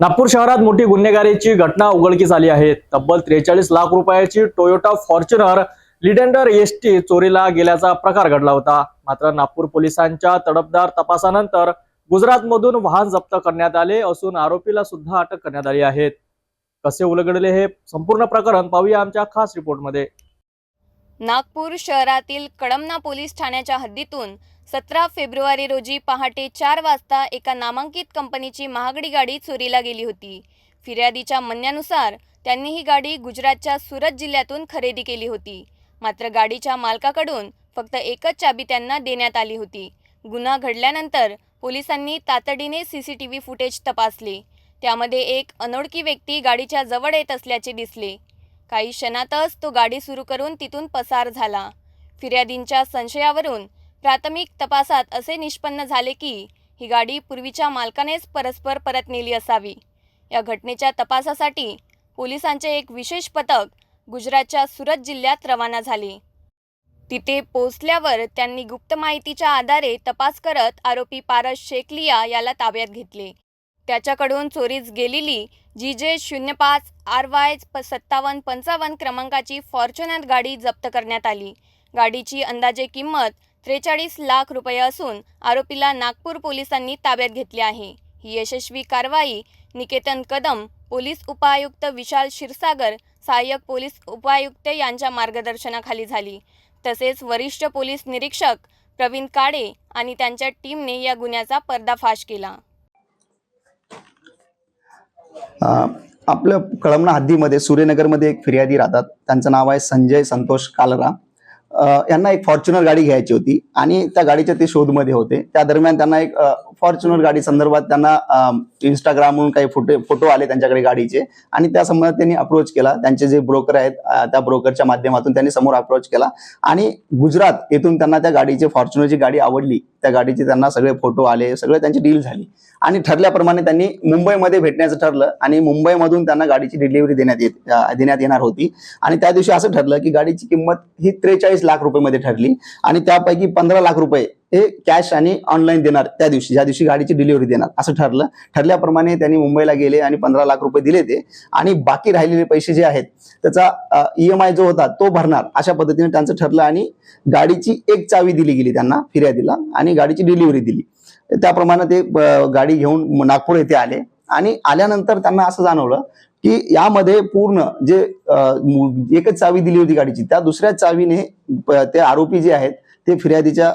नागपूर शहरात मोठी गुन्हेगारीची घटना उघडकीस आली आहे. तब्बल त्रेचाळीस लाख रुपयाची Toyota Fortuner Legender S T चोरीला गेल्याचा प्रकार घडला होता. मात्र नागपूर पोलिसांच्या तडपदार तपासानंतर गुजरातमधून वाहन जप्त करण्यात आले असून आरोपीला सुद्धा अटक करण्यात आली आहे. कसे उलगडले हे संपूर्ण प्रकरण पाहूया आमच्या खास रिपोर्टमध्ये. नागपूर शहरातील कळमना पोलीस ठाण्याच्या हद्दीतून सतरा फेब्रुवारी रोजी पहाटे चार वाजता एका नामांकित कंपनीची महागडी गाडी चोरीला गेली होती. फिर्यादीच्या म्हणण्यानुसार त्यांनी ही गाडी गुजरातच्या सुरत जिल्ह्यातून खरेदी केली होती. मात्र गाडीच्या मालकाकडून फक्त एकच चाबी त्यांना देण्यात आली होती. गुन्हा घडल्यानंतर पोलिसांनी तातडीने C C T V footage तपासले. त्यामध्ये एक अनोळखी व्यक्ती गाडीच्या जवळ येत असल्याचे दिसले. काही क्षणातच तो गाडी सुरू करून तिथून पसार झाला. फिर्यादींच्या संशयावरून प्राथमिक तपासात असे निष्पन्न झाले की ही गाडी पूर्वीच्या मालकानेच परस्पर परत नेली असावी. या घटनेच्या तपासासाठी पोलिसांचे एक विशेष पथक गुजरातच्या सुरत जिल्ह्यात रवाना झाले. तिथे पोचल्यावर त्यांनी गुप्त माहितीच्या आधारे तपास करत आरोपी पारस शेखलिया याला ताब्यात घेतले. त्याच्याकडून चोरीस गेलेली जी जे शून्य पाच आर वाय सत्तावन्न पंचावन्न क्रमांकाची फॉर्च्युनर गाडी जप्त करण्यात आली. गाडीची अंदाजे किंमत त्रेचाळीस लाख रुपये असून आरोपीला नागपूर पोलिसांनी ताब्यात घेतले आहे. ही यशस्वी कारवाई निकेतन कदम पोलीस उपायुक्त विशाल क्षीरसागर सहाय्यक पोलीस उपायुक्त यांच्या मार्गदर्शनाखाली झाली. तसेच वरिष्ठ पोलीस निरीक्षक प्रवीण काळे आणि त्यांच्या टीमने या गुन्ह्याचा पर्दाफाश केला. आपलं कळमना हद्दीमध्ये सूर्यनगरमध्ये एक फिर्यादी राहतात. त्यांचं नाव आहे संजय संतोष कालरा. यांना एक फॉर्च्युनर गाडी घ्यायची होती आणि त्या गाडीच्या ते शोधमध्ये होते. त्या दरम्यान त्यांना एक फॉर्च्युनर गाडी संदर्भात त्यांना इंस्टाग्रामवरून काही फोटो फोटो आले त्यांच्याकडे गाडीचे. आणि त्या संबंधात त्यांनी अप्रोच केला. त्यांचे जे ब्रोकर आहेत त्या ब्रोकरच्या माध्यमातून त्यांनी समोर अप्रोच केला. आणि गुजरात येथून त्यांना त्या गाडीचे फॉर्च्युनरची गाडी आवडली. त्या गाडीचे त्यांना सगळे फोटो आले सगळे त्यांची डील झाली. आणि ठरल्याप्रमाणे त्यांनी मुंबईमध्ये भेटण्याचं ठरलं. आणि मुंबईमधून त्यांना गाडीची डिलिव्हरी देण्यात येत देण्यात येणार होती. आणि त्या दिवशी असं ठरलं की गाडीची किंमत ही त्रेचाळीस लाख रुपये ठरली. आणि त्यापैकी पंधरा लाख रुपये हे कॅश आणि ऑनलाईन देणार त्या दिवशी. ज्या दिवशी गाडीची डिलिव्हरी देणार. असं ठरलं. ठरल्याप्रमाणे त्यांनी मुंबईला गेले आणि पंधरा लाख रुपये दिले ते. आणि बाकी राहिलेले पैसे जे आहेत त्याचा ई एम आय जो होता तो भरणार. अशा पद्धतीने त्यांचं ठरलं आणि गाडीची एक चावी दिली गेली त्यांना फिर्यादीला आणि गाडीची डिलिव्हरी दिली. त्याप्रमाणे ते गाडी घेऊन नागपूर येथे आले. आणि आल्यानंतर त्यांना असं जाणवलं की यामध्ये पूर्ण जे एकच चावी दिली होती गाडीची त्या दुसऱ्या चावीने ते आरोपी जे आहेत ते फिर्यादीच्या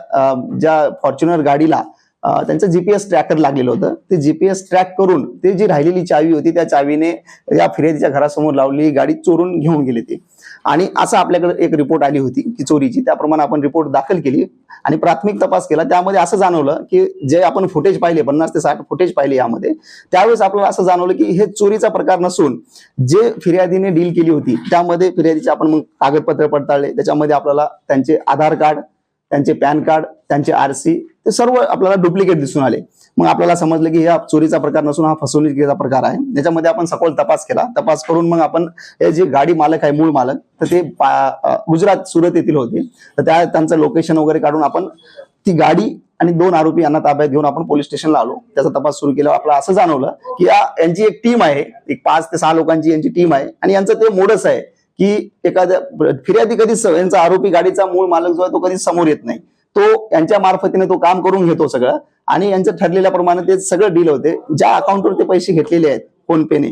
ज्या फॉर्च्युनर गाडीला त्यांचं जीपीएस ट्रॅकर लागलेलं होतं. ते जीपीएस ट्रॅक करून ते जी राहिलेली चावी होती त्या चावीने या फिर्यादीच्या घरासमोर लावलेली गाडी चोरून घेऊन गेले ते. आणि असं आपल्याकडे एक रिपोर्ट आली होती की चोरीची. त्याप्रमाणे आपण रिपोर्ट दाखल केली आणि प्राथमिक तपास केला. त्यामध्ये असं जाणवलं की जे आपण फुटेज पाहिले पन्नास ते साठ फुटेज पाहिले यामध्ये त्यावेळेस आपल्याला असं जाणवलं की हे चोरीचा प्रकार नसून जे फिर्यादीने डील केली होती त्यामध्ये फिर्यादीचे आपण मग कागदपत्र पडताळले. त्याच्यामध्ये आपल्याला त्यांचे आधार कार्ड त्यांचे पॅन कार्ड त्यांचे आरसी ते सर्व आपल्याला डुप्लिकेट दिसून आले. मग आपल्याला समजलं की हा चोरीचा प्रकार नसून हा फसवणुकीचा प्रकार आहे. याच्यामध्ये आपण सखोल तपास केला. तपास करून मग आपण हे जे गाडी मालक आहे मूळ मालक तर ते गुजरात सुरत येथील होते. तर त्या त्यांचं लोकेशन वगैरे काढून आपण ती गाडी आणि दोन आरोपी यांना ताब्यात घेऊन आपण पोलीस स्टेशनला आलो. त्याचा तपास सुरू केला. आपला असं जाणवलं की या यांची एक टीम आहे. एक पाच ते सहा लोकांची यांची टीम आहे. आणि यांचं ते मोडच आहे. की एखाद्या फिर्यादी कधीच यांचा आरोपी गाडीचा मूळ मालक जो आहे तो कधीच समोर येत नाही. तो यांच्या मार्फतीने तो काम करून घेतो सगळं आणि यांचं ठरलेल्याप्रमाणे ते सगळं डील होते. ज्या अकाउंटवर ते पैसे घेतलेले आहेत फोनपेने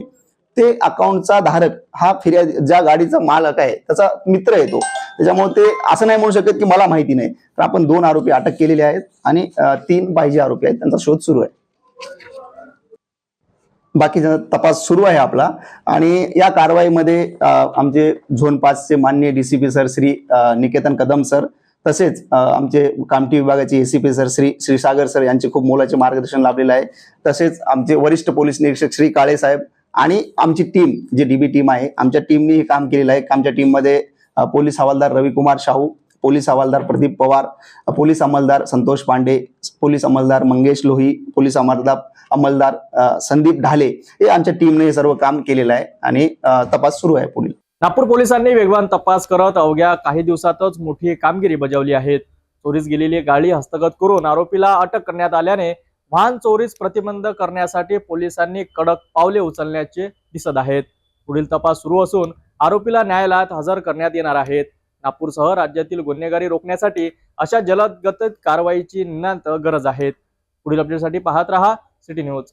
ते अकाउंटचा धारक हा फिर्यादी ज्या गाडीचा मालक आहे त्याचा मित्र येतो त्याच्यामुळे ते असं नाही म्हणू शकत की मला माहिती नाही. तर आपण दोन आरोपी अटक केलेले आहेत आणि तीन पाहिजे आरोपी आहेत. त्यांचा शोध सुरू आहे. बाकीचा तपास सुरू आहे आपला. आणि या कारवाईमध्ये आमचे झोन पाचचे मान्य DCP sir Shri Niketan Kadam sir तसेच आमचे कामठी विभागाचे ACP sir Shri Shrisagar sir यांचे खूप मोलाचे मार्गदर्शन लाभलेलं आहे. तसेच आमचे वरिष्ठ पोलीस निरीक्षक श्री काळे साहेब आणि आमची टीम जी डीबी टीम आहे आमच्या टीमने हे काम केलेलं आहे. आमच्या टीममध्ये पोलीस हवालदार रविकुमार शाहू पोलीस हवालदार प्रदीप पवार पोलीस अंमलदार संतोष पांडे पोलीस अंमलदार मंगेश लोही पोलीस अंमलदार अंमलदार संदीप ढाले हे आमच्या टीमने हे सर्व काम केलेलं आहे आणि तपास सुरू आहे पुढील. नागपूर पोलिसांनी वेगवान तपास करत अवघ्या काही दिवसातच मोठी कामगिरी बजावली आहे. चोरीस गेलेली गाडी हस्तगत करून आरोपीला अटक करण्यात आल्याने वाहन चोरीस प्रतिबंध करण्यासाठी पोलिसांनी कडक पावले उचलण्याचे दिसत आहेत. पुढील तपास सुरू असून आरोपीला न्यायालयात हजर करण्यात येणार आहेत. नागपूरसह राज्यातील गुन्हेगारी रोखण्यासाठी अशा जलदगत कारवाईची नितांत गरज आहे. पुढील अपडेटसाठी पाहत रहा. City news